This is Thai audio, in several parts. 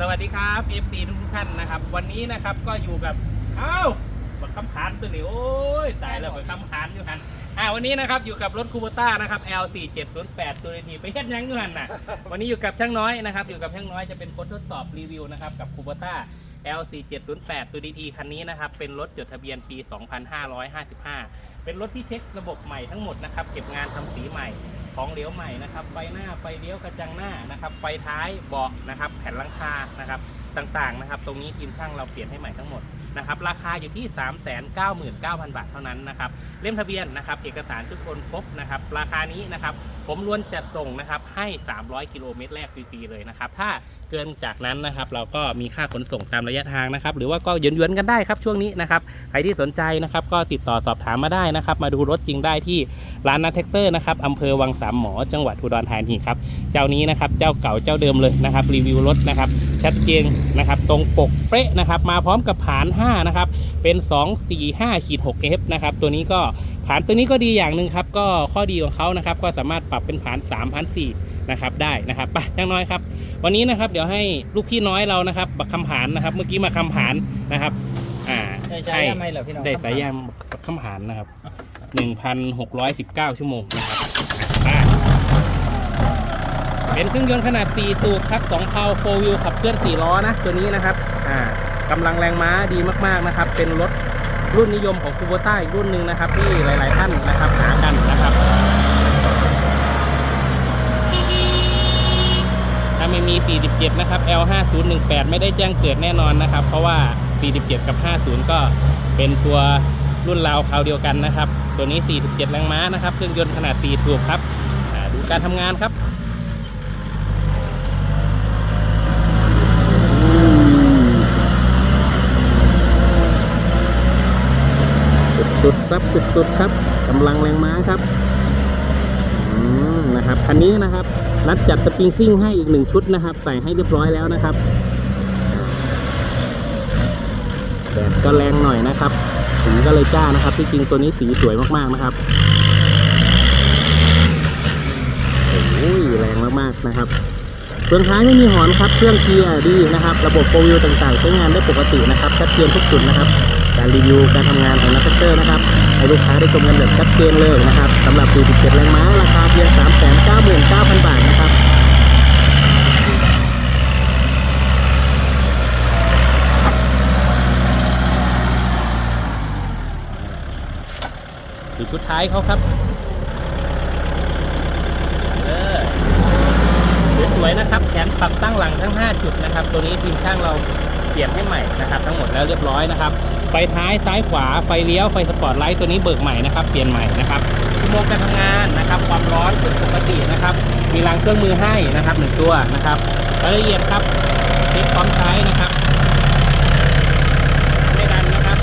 สวัสดีครับ FC ทุกทุกท่านนะครับ วันนี้นะครับก็อยู่กับเอ้าบักคำขานตัวนี้โอ้ยตายแล้วบักคำขานอยู่หันอ่าวันนี้นะครับอยู่กับรถคูโบต้านะครับ L4 708 ตัวนี้ไปเฮ็ดยังอยู่หันน่ะวันนี้อยู่กับช่างน้อยนะครับอยู่กับช่างน้อยจะเป็นคนทดสอบรีวิวนะครับกับคูโบต้า L4 708 ตัวดีๆคันนี้นะครับ เป็นรถจดทะเบียนปี 2555 เป็นรถที่เช็คระบบใหม่ทั้งหมดนะครับ เก็บงานทำสีใหม่ ของเหลวใหม่นะครับ ไฟหน้า ไฟเลี้ยวกระจังหน้านะครับ ไฟท้าย เบาะนะครับ แผ่นหลังคา นะครับ ต่างๆ นะครับ ตรงนี้ทีมช่างเราเปลี่ยนให้ใหม่ทั้งหมด นะครับราคาอยู่ที่ 399,000 บาทเท่านั้นนะครับเล่มทะเบียนนะครับเอกสารชุดโอนครบนะครับราคานี้นะครับผมล้วนจัดส่งนะครับให้ 300 กิโลเมตรแรกฟรีๆเลยนะครับถ้าเกินจากนั้นนะครับเราก็มีค่าขนส่งตามระยะทางนะครับหรือว่าก็หยวนๆกันได้ครับช่วงนี้นะครับใครที่สนใจนะครับก็ติดต่อสอบถามมาได้นะครับมาดูรถจริงได้ที่ร้านนัทแท็กเตอร์นะครับอำเภอวังสามหมอจังหวัดอุดรธานีครับเจ้านี้นะครับเจ้าเก่าเจ้าเดิมเลยนะครับรีวิวรถนะครับ ชัดเจนนะครับ ตรงปกเป๊ะนะครับ มาพร้อมกับผาน5นะครับ เป็น 2 4 5ขีด6 F นะครับ ตัวนี้ก็ผานตัวนี้ก็ดีอย่างหนึ่งครับ ก็ข้อดีของเขานะครับ ก็สามารถปรับเป็นผาน3 0 0นะครับ ได้นะครับไปจังน้อยครับ วันนี้นะครับ เดี๋ยวให้ลูกพี่น้อยเรานะครับบักคำผานนะครับ เมื่อกี้มาคำผานนะครับ อ่าได้ใช้ยังไงเหรอพี่น้องได้สายยางบักคำผานนะครับ 1,619 ชั่วโมงนะครับอ่า เป็นเครื่องยนต์ขนาด 4 สูบครับ2เพาโฟวิวขับเคลื่อน 4 ล้อนะ ตัวนี้นะครับอ่ากำลังแรงม้าดีมากๆนะครับ เป็นรถรุ่นนิยมของคูโบต้าอีกรุ่นหนึ่งนะครับ ที่หลาย ๆ ท่านนะครับหากันนะครับ ถ้าไม่มี 47 นะครับ L5018 ไม่ได้แจ้งเกิดแน่นอนนะครับ เพราะว่า 47 กับ 50 ก็เป็นตัวรุ่นราวคราวเดียวกันนะครับ ตัวนี้ 47 แรงม้านะครับ เครื่องยนต์ขนาด 4 สูบครับอ่าดูการทำงานครับ สุดๆครับสุดๆครับกำลังแรงม้าครับอืมนะครับคันนี้นะครับ นัดจัดสปริงซิ่งให้อีกหนึ่งชุดนะครับ ใส่ให้เรียบร้อยแล้วนะครับแดดก็แรงหน่อยนะครับสีก็เลยจ้านะครับที่จริงตัวนี้สีสวยมากๆนะครับโอ้ยแรงมากๆนะครับ ส่วนท้ายไม่มีหอนครับ เครื่องเกียร์ดีนะครับ ระบบโฟวิวต่างๆใช้งานได้ปกตินะครับชัดเจนทุกจุดนะครับ การรีวิวการทำงานของนักเตอร์นะครับ ให้ลูกค้าได้ชมกันแบบชัดเจนเลยนะครับสำหรับ47แรงม้าราคาเพียง 399,000 บาทนะครับดูชุดท้ายเขาครับเออสวยๆนะครับ แขนปรับตั้งหลังทั้ง 5 จุด นะครับ ตัวนี้ทีมช่างเราเปลี่ยนให้ใหม่นะครับ ทั้งหมดแล้วเรียบร้อยนะครับ ไฟท้ายซ้ายขวาไฟเลี้ยวไฟสปอร์ตไลท์ตัวนี้เบิกใหม่นะครับ เปลี่ยนใหม่นะครับชั่วโมงการทำงานนะครับ ความร้อนเป็นปกตินะครับ มีรางเครื่องมือให้นะครับหนึ่งตัวนะครับรายละเอียดครับเช็คพร้อมใช้นะครับ ไม่ดันนะครับ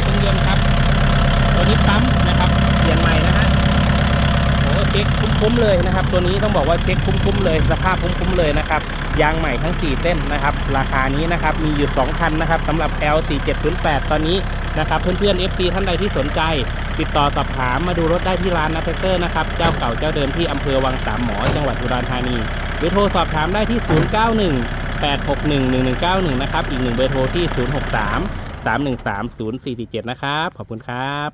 เครื่องยนต์ครับ ตัวนี้ปั๊มนะครับ เปลี่ยนใหม่นะฮะโอ้ เช็คคุ้มๆเลยนะครับ ตัวนี้ต้องบอกว่าเช็คคุ้มๆเลยสภาพคุ้มๆเลยนะครับยางใหม่ทั้ง 4เส้นนะครับ ราคานี้นะครับมีอยู่2คันนะครับสำหรับ L4708 ตอนนี้นะครับเพื่อนๆ FC ท่านใดที่สนใจ ติดต่อสอบถามมาดูรถได้ที่ร้านนัทเตอร์นะครับเจ้าเก่าเจ้าเดิมที่อำเภอวังสามหมอจังหวัดอุดรธานีหรือโทรสอบถามได้ที่ 091 861 1191 นะครับอีกหนึ่งเบอร์โทรที่ 063 313 0447 นะครับขอบคุณครับ